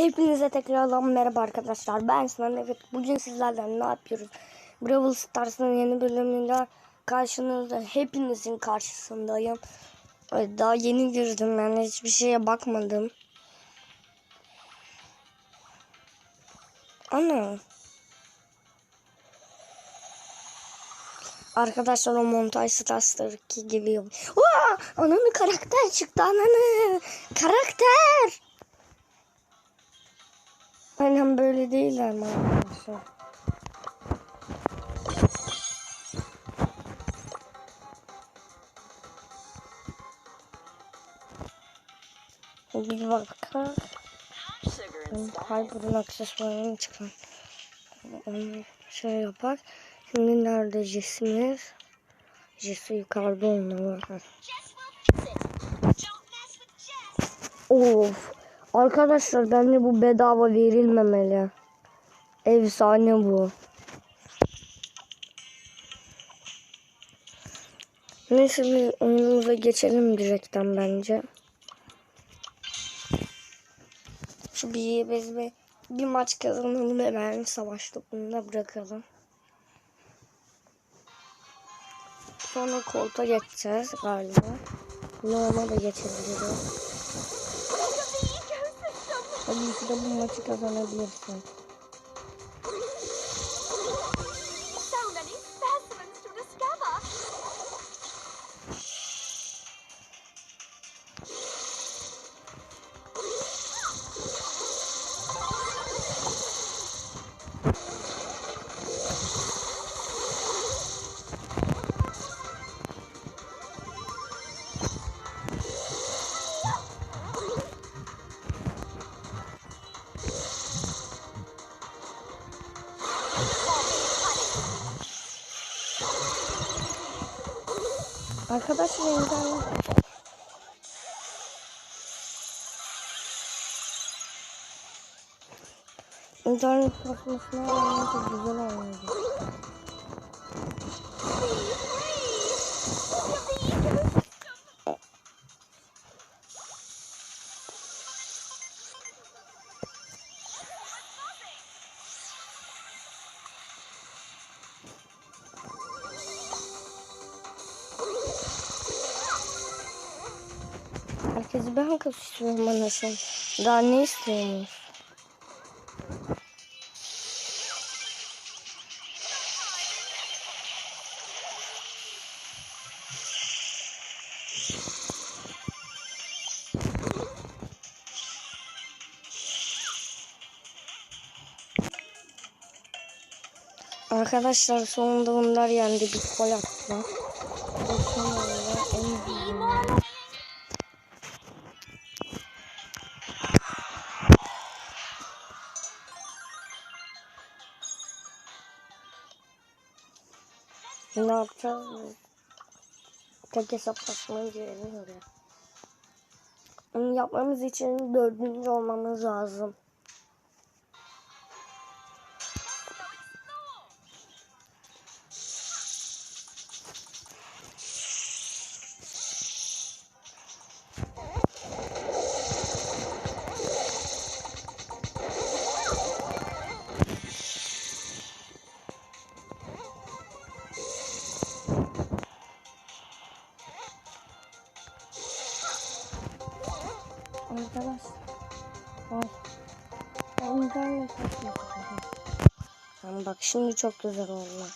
Hepinize tekrardan merhaba arkadaşlar. Ben Sinan Evet. Bugün sizlerle ne yapıyoruz? Brawl Stars'ın yeni bölümünde karşınızda hepinizin karşısındayım. Ay, Daha yeni girdim yani hiçbir şeye bakmadım. Ana. Arkadaşlar o montaj Stars'taki gibi. Aa, ananı karakter çıktı ananı. Karakter. Aynen böyle değiller mi arkadaşlar? Bir bakalım. Hyper'ın aksesuarını çıkan. Onu şey yapar. Şimdi nerede Jesse'miz? Jesse yukarıda olmalı. Of. Arkadaşlar bence bu bedava verilmemeli. Efsane bu. Neyse bir oyunumuza geçelim direkten bence. Şu bir biz bir, bir maç kazanalım hemen savaş topunda bırakalım. Sonra kolta geçeceğiz galiba. Normal da geçebiliriz. Tabii ki de bu maçı Arkadaşlar internet İnternet çok güzel oynadı. Herkesi ben kasıyorum anasını. Daha ne istiyorsunuz? Arkadaşlar sonunda bunlar yendi bir gol attılar. Sonunda en büyüğü. Ne yapacağız? Tek hesaplaşmayı girelim oraya. Yapmamız için dördüncü olmamız lazım. Arkadaş. Ay. Ben internet açmak Tamam bak şimdi çok güzel oldu.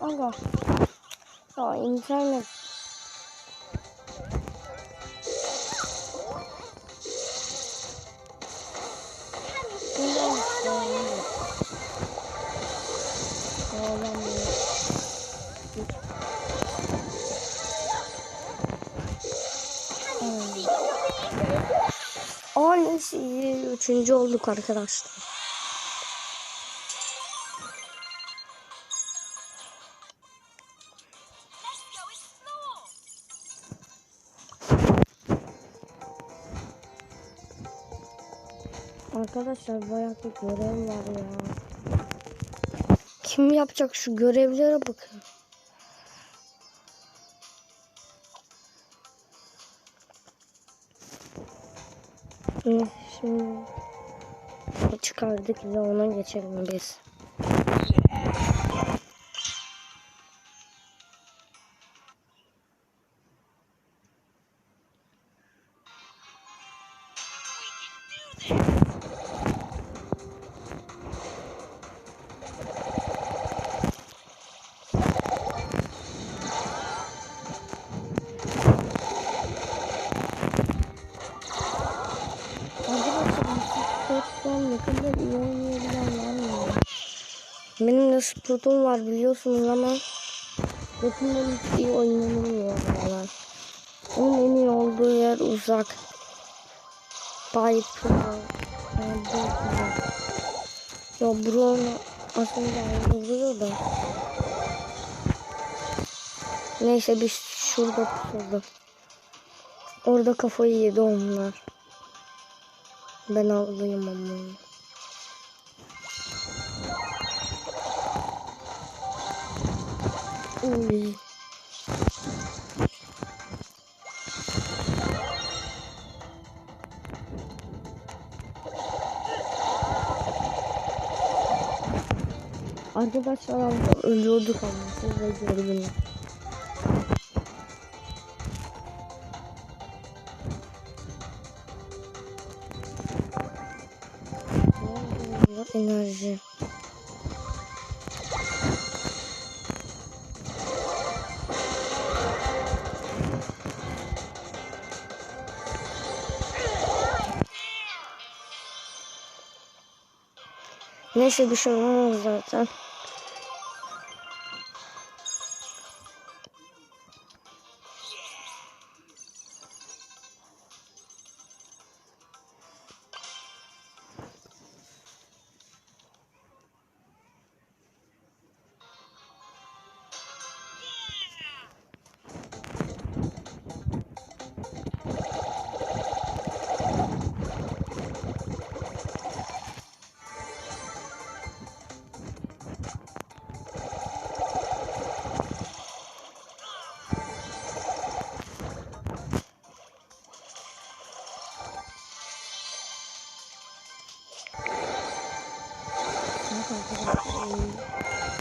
Aga. Ya internet. Ağlamıyor. Aa neyse. Üçüncü olduk arkadaşlar. Arkadaşlar bayağı bir görev var ya. Kim yapacak şu görevlere bakın. Şimdi çıkardık ve ona geçelim biz. Sportum var biliyorsunuz ama hiç iyi oynanamıyor buralar. Onun en iyi olduğu yer uzak. Piper. Ya Brown aslında ayrılıyor da. Neyse biz şurada pusalım. Orada kafayı yedi onlar. Ben alayım ama. Arkadaşlar ölüyorduk ama siz de gördünüz. Enerji. Neyse bir şey olmaz zaten.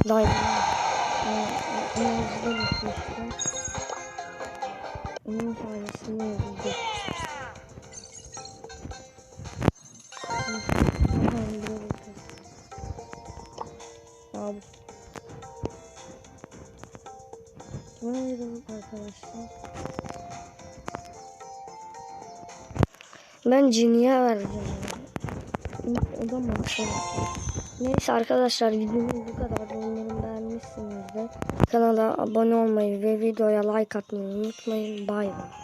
Daima enerjiden bitmişti. Onun sayesinde öldü. Abi. Kime ayrıldık arkadaşlar? Ben Cini'ye vereceğim. O da mı? Neyse arkadaşlar videomuz bu kadar. Umarım beğenmişsinizdir. Kanala abone olmayı ve videoya like atmayı unutmayın. Bay bay.